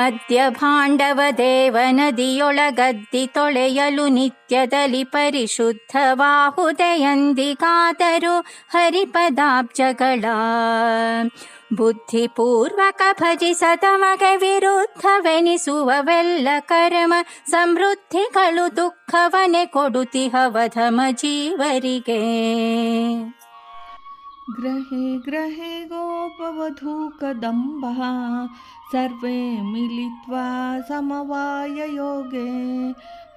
ಮಧ್ಯ ಭಾಂಡವ ದೇವ ನದಿಯೊಳಗದ್ದಿ ತೊಳೆಯಲು ನಿತ್ಯದಲ್ಲಿ ಪರಿಶುದ್ಧವಾಹುದೆಯಂದಿಗಾದರೂ ಹರಿಪದಾಬ್ಜಗಳ ಬುದ್ಧಿಪೂರ್ವಕ ಭಜಿಸದಮಗೆ ವಿರುದ್ಧವೆನಿಸುವವೆಲ್ಲ ಕರ್ಮ ಸಮೃದ್ಧಿಗಳು ದುಃಖವನೆ ಕೊಡುತಿಹವಧಮ ಜೀವರಿಗೆ ग्रहे ग्रहे गोपवधूकदम्बः सर्वे मिलित्वा समवाययोगे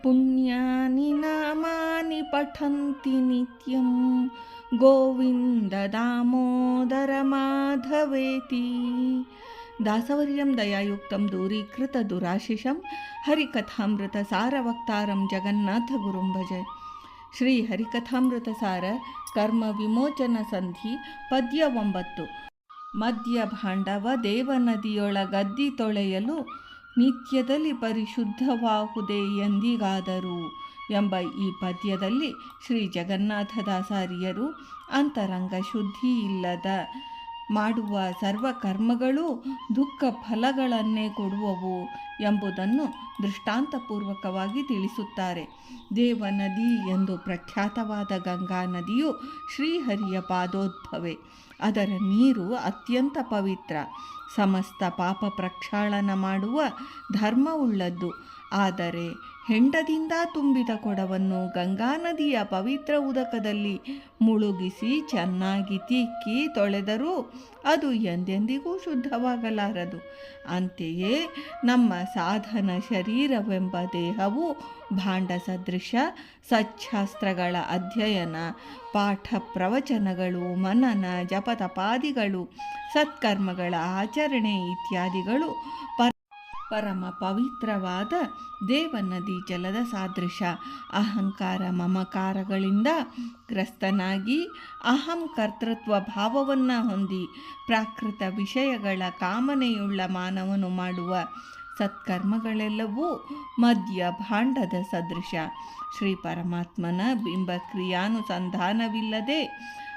पुण्यानि नामानि पठन्ति नित्यं। गोविन्ददामोदरमाधवेति दासवर्यं दयायुक्तं दूरीकृतदुराशिषं हरिकथामृतसारवक्तारं जगन्नाथगुरुं भजे ಶ್ರೀ ಹರಿಕಥಾಮೃತ ಸಾರ ಕರ್ಮ ವಿಮೋಚನ ಸಂಧಿ, ಪದ್ಯ ಒಂಬತ್ತು. ಮದ್ಯ ಭಾಂಡವ ದೇವನದಿಯೊಳಗದ್ದಿ ತೊಳೆಯಲು ನಿತ್ಯದಲ್ಲಿ ಪರಿಶುದ್ಧವಾಹುದೇ ಎಂದಿಗಾದರು ಎಂಬ ಈ ಪದ್ಯದಲ್ಲಿ ಶ್ರೀ ಜಗನ್ನಾಥದಾಸಾರಿಯರು ಅಂತರಂಗ ಶುದ್ಧಿ ಇಲ್ಲದ ಮಾಡುವ ಸರ್ವ ಕರ್ಮಗಳು ದುಃಖ ಫಲಗಳನ್ನೇ ಕೊಡುವವು ಎಂಬುದನ್ನು ದೃಷ್ಟಾಂತಪೂರ್ವಕವಾಗಿ ತಿಳಿಸುತ್ತಾರೆ. ದೇವ ನದಿ ಎಂದು ಪ್ರಖ್ಯಾತವಾದ ಗಂಗಾ ನದಿಯು ಶ್ರೀಹರಿಯ ಪಾದೋದ್ಭವೆ. ಅದರ ನೀರು ಅತ್ಯಂತ ಪವಿತ್ರ. ಸಮಸ್ತ ಪಾಪ ಪ್ರಕ್ಷಾಳನ ಮಾಡುವ ಧರ್ಮವುಳ್ಳದ್ದು. ಆದರೆ ಹೆಂಡದಿಂದ ತುಂಬಿದ ಕೊಡವನ್ನು ಗಂಗಾ ನದಿಯ ಪವಿತ್ರ ಉದಕದಲ್ಲಿ ಮುಳುಗಿಸಿ ಚೆನ್ನಾಗಿ ತಿಕ್ಕಿ ತೊಳೆದರೂ ಅದು ಎಂದೆಂದಿಗೂ ಶುದ್ಧವಾಗಲಾರದು. ಅಂತೆಯೇ ನಮ್ಮ ಸಾಧನ ಶರೀರವೆಂಬ ದೇಹವು ಭಾಂಡ ಸದೃಶ ಸಚ್ಛಾಸ್ತ್ರಗಳ ಅಧ್ಯಯನ, ಪಾಠ ಪ್ರವಚನಗಳು, ಮನನ ಜಪತಪಾದಿಗಳು, ಸತ್ಕರ್ಮಗಳ ಆಚರಣೆ ಇತ್ಯಾದಿಗಳು ಪ ಪರಮ ಪವಿತ್ರವಾದ ದೇವನದಿ ಜಲದ ಸಾದೃಶ. ಅಹಂಕಾರ ಮಮಕಾರಗಳಿಂದ ಗ್ರಸ್ತನಾಗಿ ಅಹಂ ಕರ್ತೃತ್ವ ಭಾವವನ್ನು ಹೊಂದಿ ಪ್ರಾಕೃತ ವಿಷಯಗಳ ಕಾಮನೆಯುಳ್ಳ ಮಾನವನು ಮಾಡುವ ಸತ್ಕರ್ಮಗಳೆಲ್ಲವೂ ಮದ್ಯ ಭಾಂಡದ ಸದೃಶ. ಶ್ರೀ ಪರಮಾತ್ಮನ ಬಿಂಬ ಕ್ರಿಯಾನುಸಂಧಾನವಿಲ್ಲದೆ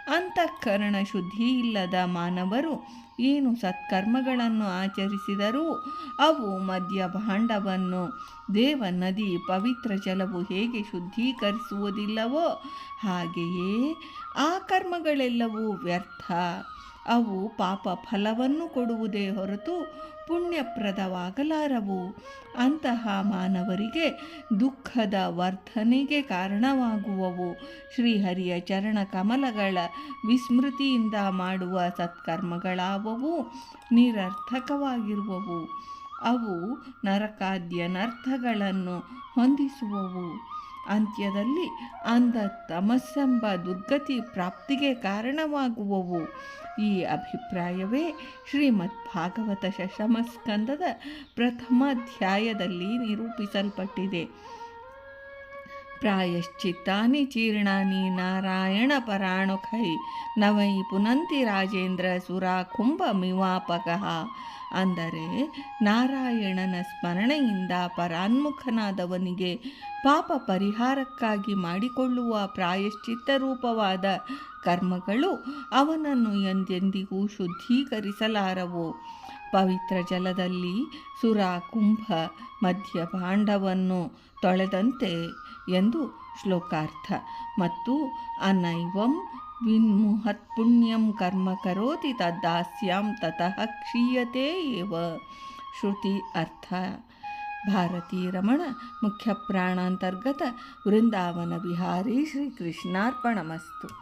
ಅಂತಃಕರಣ ಶುದ್ಧಿ ಇಲ್ಲದ ಮಾನವರು ಏನು ಸತ್ಕರ್ಮಗಳನ್ನು ಆಚರಿಸಿದರೂ ಅವು ಮದ್ಯ ಭಾಂಡವನ್ನು ದೇವ ನದಿ ಪವಿತ್ರ ಜಲವು ಹೇಗೆ ಶುದ್ಧೀಕರಿಸುವುದಿಲ್ಲವೋ ಹಾಗೆಯೇ ಆ ಕರ್ಮಗಳೆಲ್ಲವೂ ವ್ಯರ್ಥ. ಅವು ಪಾಪ ಫಲವನ್ನು ಕೊಡುವುದೇ ಹೊರತು ಪುಣ್ಯಪ್ರದವಾಗಲಾರವು. ಅಂತಹ ಮಾನವರಿಗೆ ದುಃಖದ ವರ್ಧನೆಗೆ ಕಾರಣವಾಗುವವು. ಶ್ರೀಹರಿಯ ಚರಣ ಕಮಲಗಳ ವಿಸ್ಮೃತಿಯಿಂದ ಮಾಡುವ ಸತ್ಕರ್ಮಗಳಾವವು ನಿರರ್ಥಕವಾಗಿರುವವು. ಅವು ನರಕಾದ್ಯನರ್ಥಗಳನ್ನು ಹೊಂದಿಸುವವು. ಅಂತ್ಯದಲ್ಲಿ ಅಂಧ ತಮಸ್ಸೆಂಬ ದುರ್ಗತಿ ಪ್ರಾಪ್ತಿಗೆ ಕಾರಣವಾಗುವವು. ಈ ಅಭಿಪ್ರಾಯವೇ ಶ್ರೀಮದ್ ಭಾಗವತ ಶಶಮಸ್ಕಂದದ ಪ್ರಥಮಾಧ್ಯಾಯದಲ್ಲಿ ನಿರೂಪಿಸಲ್ಪಟ್ಟಿದೆ. ಪ್ರಾಯಶ್ಚಿತ್ತಾನಿ ಚೀರ್ಣಾನಿ ನಾರಾಯಣ ಪರಾಣುಖೈ ನವೈ ಪುನಂತಿ ರಾಜೇಂದ್ರ ಸುರಾ ಕುಂಭ ಮಿವಾಪಕಃ ಅಂದರೆ ನಾರಾಯಣನ ಸ್ಮರಣೆಯಿಂದ ಪರಾನ್ಮುಖನಾದವನಿಗೆ ಪಾಪ ಪರಿಹಾರಕ್ಕಾಗಿ ಮಾಡಿಕೊಳ್ಳುವ ಪ್ರಾಯಶ್ಚಿತ್ತ ರೂಪವಾದ ಕರ್ಮಗಳು ಅವನನ್ನು ಎಂದೆಂದಿಗೂ ಶುದ್ಧೀಕರಿಸಲಾರವು. ಪವಿತ್ರ ಜಲದಲ್ಲಿ ಸುರ ಕುಂಭ ಮಧ್ಯ ಭಾಂಡವನ್ನು ತೊಳೆದಂತೆ ಎಂದು ಶ್ಲೋಕಾರ್ಥ. ಮತ್ತು ಅನೈವಂ ವಿನ್ಮುಹತ್ ಪುಣ್ಯಂ ಕರ್ಮ ಕರೋತಿ ತದ್ದಾಸ್ಯಾಂ ತತಃ ಕ್ಷೀಯತೆ ಏವ. ಶ್ರುತಿ ಅರ್ಥ. ಭಾರತೀ ರಮಣ ಮುಖ್ಯ ಪ್ರಾಣಾಂತರ್ಗತ ವೃಂದಾವನ ವಿಹಾರಿ ಶ್ರೀಕೃಷ್ಣಾರ್ಪಣಮಸ್ತು.